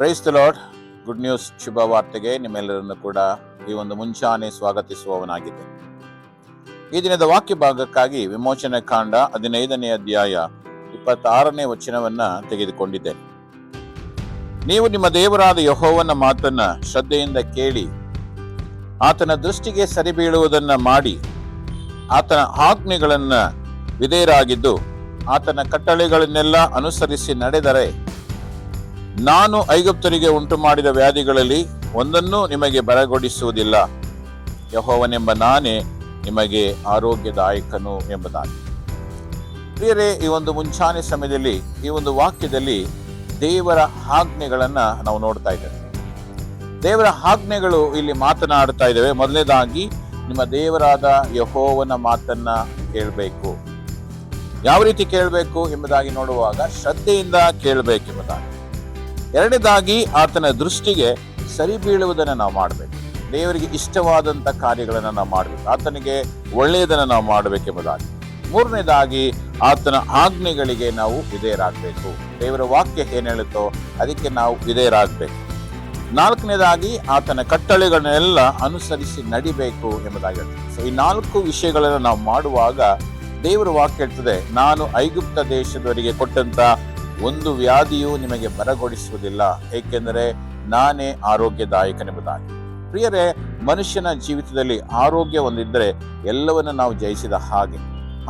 Praise the lord good news ಶುಭ ವಾರ್ತೆಗೆ ನಿಮ್ಮೆಲ್ಲರನ್ನು ಕೂಡ ಈ ಒಂದು ಮುಂಚಾನೆ ಸ್ವಾಗತಿಸುವವನಾಗಿದೆ ಈ ದಿನದ ವಾಕ್ಯ ಭಾಗಕ್ಕಾಗಿ ವಿಮೋಚನೆ ಕಾಂಡ ಹದಿನೈದನೇ ಅಧ್ಯಾಯ ಇಪ್ಪತ್ತಾರನೇ ವಚನವನ್ನ ತೆಗೆದುಕೊಂಡಿದೆ ನೀವು ನಿಮ್ಮ ದೇವರಾದ ಯಹೋವನ ಮಾತನ್ನ ಶ್ರದ್ಧೆಯಿಂದ ಕೇಳಿ, ಆತನ ದೃಷ್ಟಿಗೆ ಸರಿಬೀಳುವುದನ್ನ ಮಾಡಿ, ಆತನ ಆಜ್ಞೆಗಳನ್ನ ವಿಧೇಯರಾಗಿದ್ದು, ಆತನ ಕಟ್ಟಳೆಗಳನ್ನೆಲ್ಲ ಅನುಸರಿಸಿ ನಡೆದರೆ ನಾನು ಐಗುಪ್ತರಿಗೆ ಉಂಟು ಮಾಡಿದ ವ್ಯಾಧಿಗಳಲ್ಲಿ ಒಂದನ್ನೂ ನಿಮಗೆ ಬರಗೊಡಿಸುವುದಿಲ್ಲ ಯಹೋವನೆಂಬ ನಾನೇ ನಿಮಗೆ ಆರೋಗ್ಯದಾಯಕನು ಎಂಬುದಾಗಿ. ಪ್ರಿಯರೇ, ಈ ಒಂದು ಮುಂಚಾನೆ ಸಮಯದಲ್ಲಿ, ಈ ಒಂದು ವಾಕ್ಯದಲ್ಲಿ ದೇವರ ಆಜ್ಞೆಗಳನ್ನು ನಾವು ನೋಡ್ತಾ ಇದ್ದೇವೆ. ದೇವರ ಆಜ್ಞೆಗಳು ಇಲ್ಲಿ ಮಾತನಾಡ್ತಾ ಇದ್ದೇವೆ. ಮೊದಲನೇದಾಗಿ, ನಿಮ್ಮ ದೇವರಾದ ಯಹೋವನ ಮಾತನ್ನ ಕೇಳಬೇಕು. ಯಾವ ರೀತಿ ಕೇಳಬೇಕು ಎಂಬುದಾಗಿ ನೋಡುವಾಗ, ಶ್ರದ್ಧೆಯಿಂದ ಕೇಳಬೇಕೆಂಬುದಾಗಿ. ಎರಡನೇದಾಗಿ ಆತನ ದೃಷ್ಟಿಗೆ ಸರಿ ಬೀಳುವುದನ್ನು ನಾವು ಮಾಡಬೇಕು. ದೇವರಿಗೆ ಇಷ್ಟವಾದಂಥ ಕಾರ್ಯಗಳನ್ನು ನಾವು ಮಾಡಬೇಕು. ಆತನಿಗೆ ಒಳ್ಳೆಯದನ್ನು ನಾವು ಮಾಡಬೇಕೆಂಬುದಾಗಿ. ಮೂರನೇದಾಗಿ ಆತನ ಆಜ್ಞೆಗಳಿಗೆ ನಾವು ವಿಧೇಯರಾಗಬೇಕು. ದೇವರ ವಾಕ್ಯ ಏನು ಹೇಳುತ್ತೋ ಅದಕ್ಕೆ ನಾವು ವಿಧೇಯರಾಗಬೇಕು. ನಾಲ್ಕನೇದಾಗಿ ಆತನ ಕಟ್ಟಳೆಗಳನ್ನೆಲ್ಲ ಅನುಸರಿಸಿ ನಡಿಬೇಕು ಎಂಬುದಾಗಿ ಸೊ ಈ ನಾಲ್ಕು ವಿಷಯಗಳನ್ನು ನಾವು ಮಾಡುವಾಗ ದೇವರ ವಾಕ್ಯ ಹೇಳ್ತದೆ, ನಾನು ಐಗುಪ್ತ ದೇಶದವರಿಗೆ ಕೊಟ್ಟಂತ ಒಂದು ವ್ಯಾಧಿಯು ನಿಮಗೆ ಬರಗೊಡಿಸುವುದಿಲ್ಲ ಏಕೆಂದರೆ ನಾನೇ ಆರೋಗ್ಯದಾಯಕನೆಂಬುದಾಗಿ. ಪ್ರಿಯರೇ, ಮನುಷ್ಯನ ಜೀವಿತದಲ್ಲಿ ಆರೋಗ್ಯ ಒಂದಿದ್ದರೆ ಎಲ್ಲವನ್ನು ನಾವು ಜಯಿಸಿದ ಹಾಗೆ.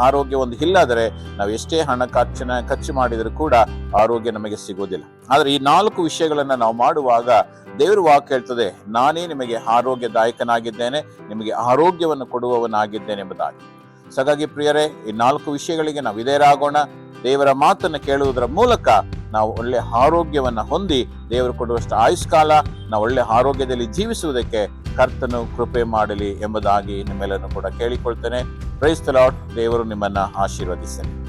ಆರೋಗ್ಯ ಒಂದು ಇಲ್ಲಾದರೆ ನಾವು ಎಷ್ಟೇ ಹಣ ಖರ್ಚನ ಖರ್ಚು ಮಾಡಿದರೂ ಕೂಡ ಆರೋಗ್ಯ ನಮಗೆ ಸಿಗುವುದಿಲ್ಲ. ಆದರೆ ಈ ನಾಲ್ಕು ವಿಷಯಗಳನ್ನು ನಾವು ಮಾಡುವಾಗ ದೇವರು ವಾಕ್ ಹೇಳ್ತದೆ, ನಾನೇ ನಿಮಗೆ ಆರೋಗ್ಯದಾಯಕನಾಗಿದ್ದೇನೆ, ನಿಮಗೆ ಆರೋಗ್ಯವನ್ನು ಕೊಡುವವನಾಗಿದ್ದೇನೆ ಎಂಬುದಾಗಿ ಹಾಗಾಗಿ ಪ್ರಿಯರೇ, ಈ ನಾಲ್ಕು ವಿಷಯಗಳಿಗೆ ನಾವು ವಿಧೇಯರಾಗೋಣ. ದೇವರ ಮಾತನ್ನು ಕೇಳುವುದರ ಮೂಲಕ ನಾವು ಒಳ್ಳೆ ಆರೋಗ್ಯವನ್ನು ಹೊಂದಿ ದೇವರು ಕೊಡುವಷ್ಟು ಆಯುಷ್ಕಾಲ ನಾವು ಒಳ್ಳೆ ಆರೋಗ್ಯದಲ್ಲಿ ಜೀವಿಸುವುದಕ್ಕೆ ಕರ್ತನು ಕೃಪೆ ಮಾಡಲಿ ಎಂಬುದಾಗಿ ನಿಮ್ಮೆಲ್ಲರನ್ನು ಕೂಡ ಕೇಳಿಕೊಳ್ತೇನೆ. ಪ್ರೈಸ್ ಲಾರ್ಡ್ ದೇವರು ನಿಮ್ಮನ್ನು ಆಶೀರ್ವದಿಸಲಿ.